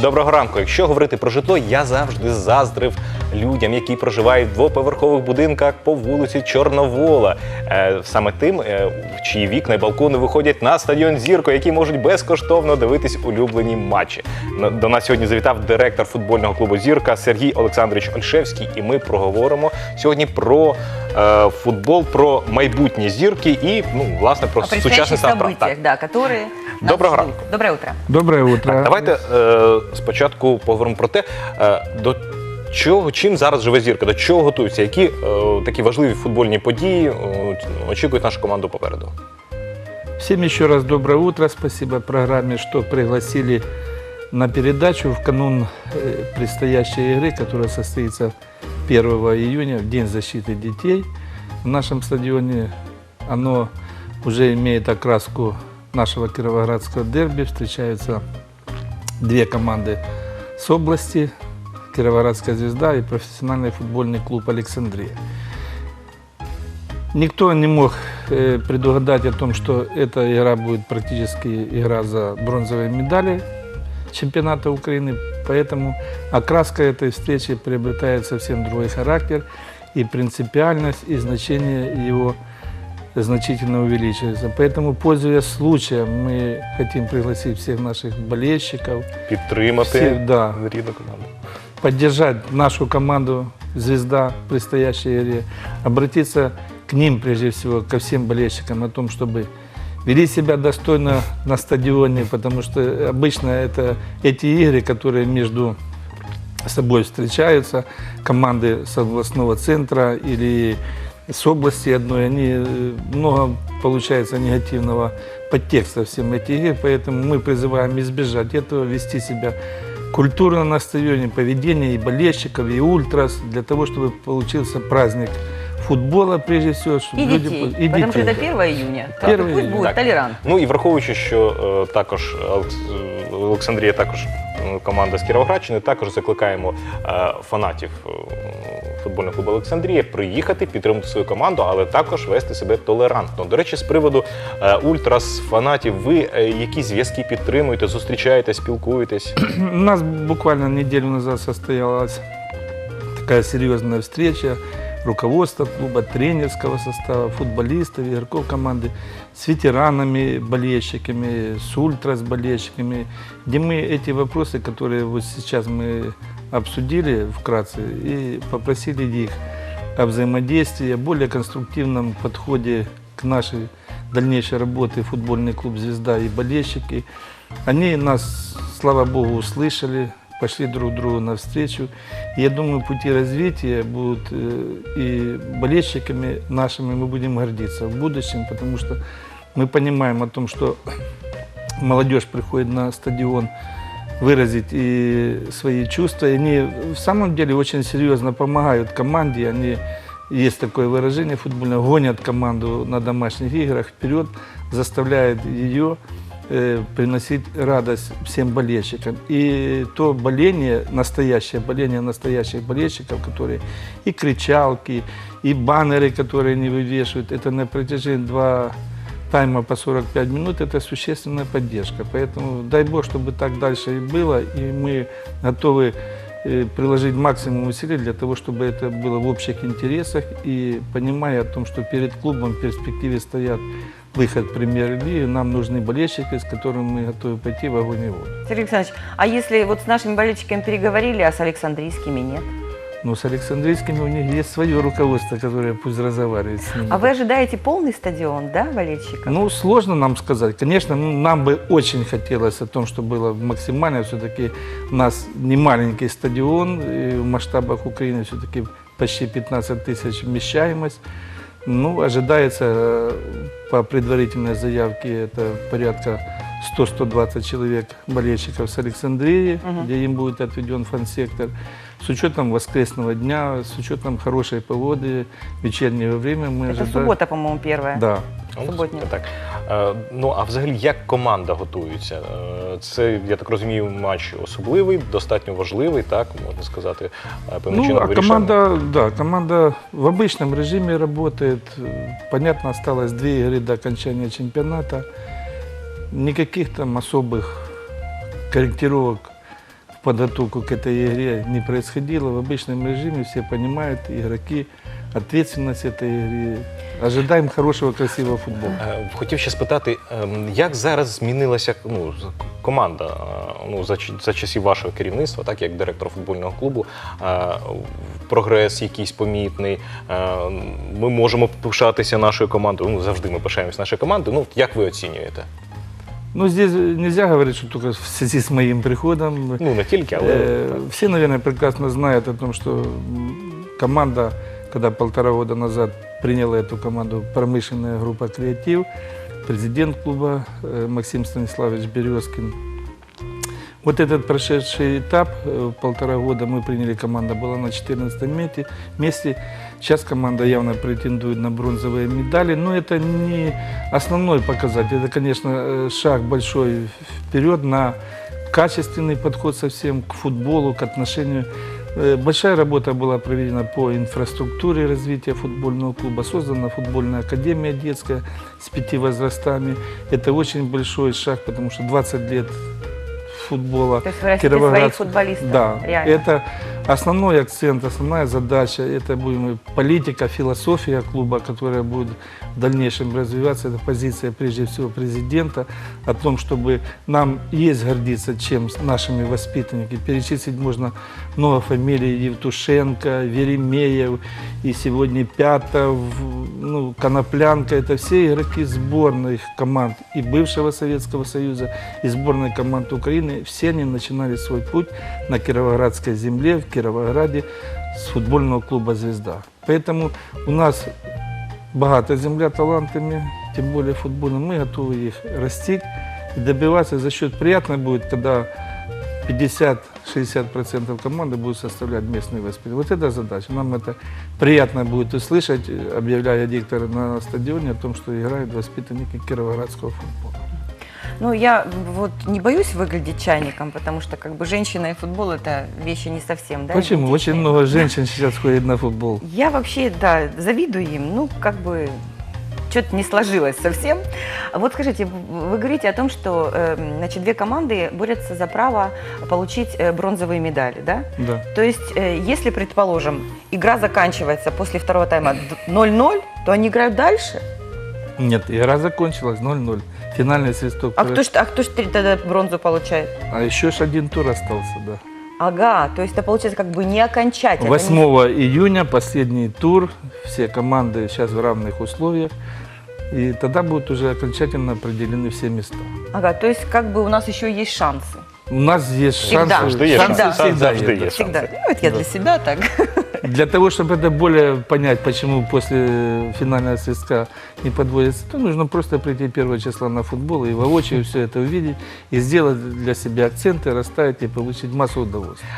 Доброго ранку. Якщо говорити про житло, я завжди заздрив людям, які проживають в двоповерхових будинках по вулиці Чорновола. Е, саме тим, е, чиї вікна і балкони виходять на стадіон Зірко, які можуть безкоштовно дивитись улюблені матчі. До нас сьогодні завітав директор футбольного клубу Зірка Сергій Олександрович Ольшевський, і ми проговоримо сьогодні про е, футбол, про майбутні зірки і ну власне про сучасний стан да, которые Доброго ждут. ранку. Доброе утро. Доброе утро. Так, давайте е, спочатку поговоримо про те, е, до чого чим зараз живе зірка, до чого готуються, які е, такі важливі футбольні події е, очікують нашу команду попереду. Всем еще раз доброе утро. Спасибо программе, что пригласили на передачу в канун э, предстоящей игры, которая состоится 1 июня, в День защиты детей. В нашем стадионе оно уже имеет окраску нашего кировоградского дерби. Встречаются две команды с области, Кировоградская звезда и профессиональный футбольный клуб Александрия. Никто не мог э, предугадать о том, что эта игра будет практически игра за бронзовые медали чемпионата Украины, поэтому окраска этой встречи приобретает совсем другой характер, и принципиальность, и значение его значительно увеличивается. Поэтому, пользуясь случаем, мы хотим пригласить всех наших болельщиков, Підтримати всех, да, рідну команду. поддержать нашу команду «Звезда» в предстоящей игре, обратиться к ним, прежде всего, ко всем болельщикам о том, чтобы вели себя достойно на стадионе, потому что обычно это эти игры, которые между собой встречаются, команды с областного центра или с области одной, они э, много получается негативного подтекста всем этих игр, поэтому мы призываем избежать этого, вести себя культурно на стадионе, поведение и болельщиков, и ультрас, для того, чтобы получился праздник футбола, прежде всего, чтобы И люди... детей. по- и Потому что детей. это 1 июня. Так. Так, 1 Пусть июня. будет Так. толерант. Ну і враховуючи, що е, також Олекс- е, Олександрія, також е, команда з Кіровоградщини, також закликаємо е, фанатів е, футбольного клубу Олександрія приїхати, підтримати свою команду, але також вести себе толерантно. До речі, з приводу е, ультрас фанатів, ви е, які зв'язки підтримуєте, зустрічаєтесь, спілкуєтесь? У нас буквально неделю назад состоялась такая серьезная встреча руководства клуба, тренерского состава, футболистов, игроков команды с ветеранами, болельщиками, с ультрас болельщиками, где мы эти вопросы, которые вот сейчас мы обсудили вкратце, и попросили их о взаимодействии, о более конструктивном подходе к нашей дальнейшей работе футбольный клуб «Звезда» и болельщики. Они нас, слава богу, услышали, пошли друг другу навстречу. И я думаю, пути развития будут э, и болельщиками нашими мы будем гордиться в будущем, потому что мы понимаем о том, что молодежь приходит на стадион выразить и свои чувства. И они в самом деле очень серьезно помогают команде. Они, есть такое выражение футбольное, гонят команду на домашних играх вперед, заставляют ее э, приносить радость всем болельщикам. И то боление, настоящее боление настоящих болельщиков, которые и кричалки, и баннеры, которые они вывешивают, это на протяжении два тайма по 45 минут, это существенная поддержка. Поэтому дай Бог, чтобы так дальше и было, и мы готовы э, приложить максимум усилий для того, чтобы это было в общих интересах и понимая о том, что перед клубом в перспективе стоят выход в премьер-лигу, нам нужны болельщики, с которыми мы готовы пойти в огонь и воду. Сергей Александрович, а если вот с нашими болельщиками переговорили, а с Александрийскими нет? Но с Александрийскими у них есть свое руководство, которое пусть разговаривает с ними. А вы ожидаете полный стадион, да, болельщиков? Ну, сложно нам сказать. Конечно, ну, нам бы очень хотелось о том, что было максимально. Все-таки у нас не маленький стадион, и в масштабах Украины все-таки почти 15 тысяч вмещаемость. Ну, ожидается э, по предварительной заявке это порядка 100-120 человек болельщиков с Александрии, где им будет отведен фан-сектор. С учетом воскресного дня, с учетом хорошей погоды, вечернего времени мы Это ожидаем... суббота, по-моему, первая. Да. Суботня. Так. Е, ну а взагалі як команда готується? Е, Це, я так розумію, матч особливий, достатньо важливий, так можна сказати. е, певним Ну, чином а вирішальний. команда, да, команда в обычном режиме работает. Э, Понятно, осталось две игры до окончания чемпионата. Никаких там особых корректировок подготовку к этой игре не происходило. В обычном режиме все понимают, игроки, ответственность этой игры. Ожидаем хорошего, красивого футбола. Е, Хотів ще спитати, ем, як зараз змінилася ну, з- команда е, ну, за, ч- за часів вашого керівництва, так як директор футбольного клубу, е, прогрес якийсь помітний. е, Ми можемо пишатися нашою командою. Ну завжди ми пишаємося нашою командою. Ну як ви оцінюєте? Ну, здесь нельзя говорить, что только в связи с моим приходом. Ну не тільки, але Э, Все, наверное, прекрасно знают о том, что команда, когда полтора года назад приняла эту команду промышленная группа «Креатив», президент клуба э, Максим Станиславович Березкин. Вот этот прошедший этап, э, полтора года мы приняли, команда была на 14 месте. Сейчас команда явно претендует на бронзовые медали, но это не основной показатель. Это, конечно, э, шаг большой вперед на качественный подход совсем к футболу, к отношению. Э, Большая работа была проведена по инфраструктуре развития футбольного клуба. Создана футбольная академия детская с пяти возрастами. Это очень большой шаг, потому что 20 лет футбола То есть вы растите своих футболистов. Да, реально. это основной акцент, основная задача, это будем политика, философия клуба, которая будет в дальнейшем развиваться, это позиция прежде всего президента о том, чтобы нам есть гордиться чем нашими воспитанниками. Перечислить можно много фамилий Евтушенко, Веремеев и сегодня Пятов, ну, Коноплянка, это все игроки сборных команд и бывшего Советского Союза, и сборной команд Украины. Все они начинали свой путь на Кировоградской земле, в Кировограде, с футбольного клуба «Звезда». Поэтому у нас богата земля талантами, тем более футбольным. Мы готовы их растить и добиваться за счет приятно будет, когда 50-60% команды будут составлять местные воспитанники. Вот это задача. Нам это приятно будет услышать, э, объявляя диктора на стадионе о том, что играют воспитанники кировоградского футбола. Ну, я вот не боюсь выглядеть чайником, потому что как бы женщина и футбол это вещи не совсем, да? Почему? Очень много женщин сейчас ходит на футбол. Я вообще, да, завидую им. Ну, как бы что-то не сложилось совсем. Вот скажите, вы говорите о том, что э, значит, две команды борются за право получить э, бронзовые медали, да? Да. То есть, э, если, предположим, игра заканчивается после второго тайма д- 0-0, то они играют дальше? Нет, игра закончилась 0-0. Финальный свисток. А кто, ж- а кто ж три- тогда бронзу получает? А еще ж один тур остался, да. Ага, то есть это получается как бы не окончательно. 8 не- июня последний тур. Все команды сейчас в равных условиях. И тогда будут уже окончательно определены все места. Ага, то есть как бы у нас еще есть шансы. У нас есть Всегда. шансы. Завжди є шансы шанси. всегда Завжди есть, є да. Всегда. Ну, это я Да. для себя так. Для того, чтобы это более понять, почему после финального свистка не подводится, то нужно просто прийти 1 числа на футбол и воочию все это увидеть, и сделать для себя акценты, расставить и получить массу удовольствия.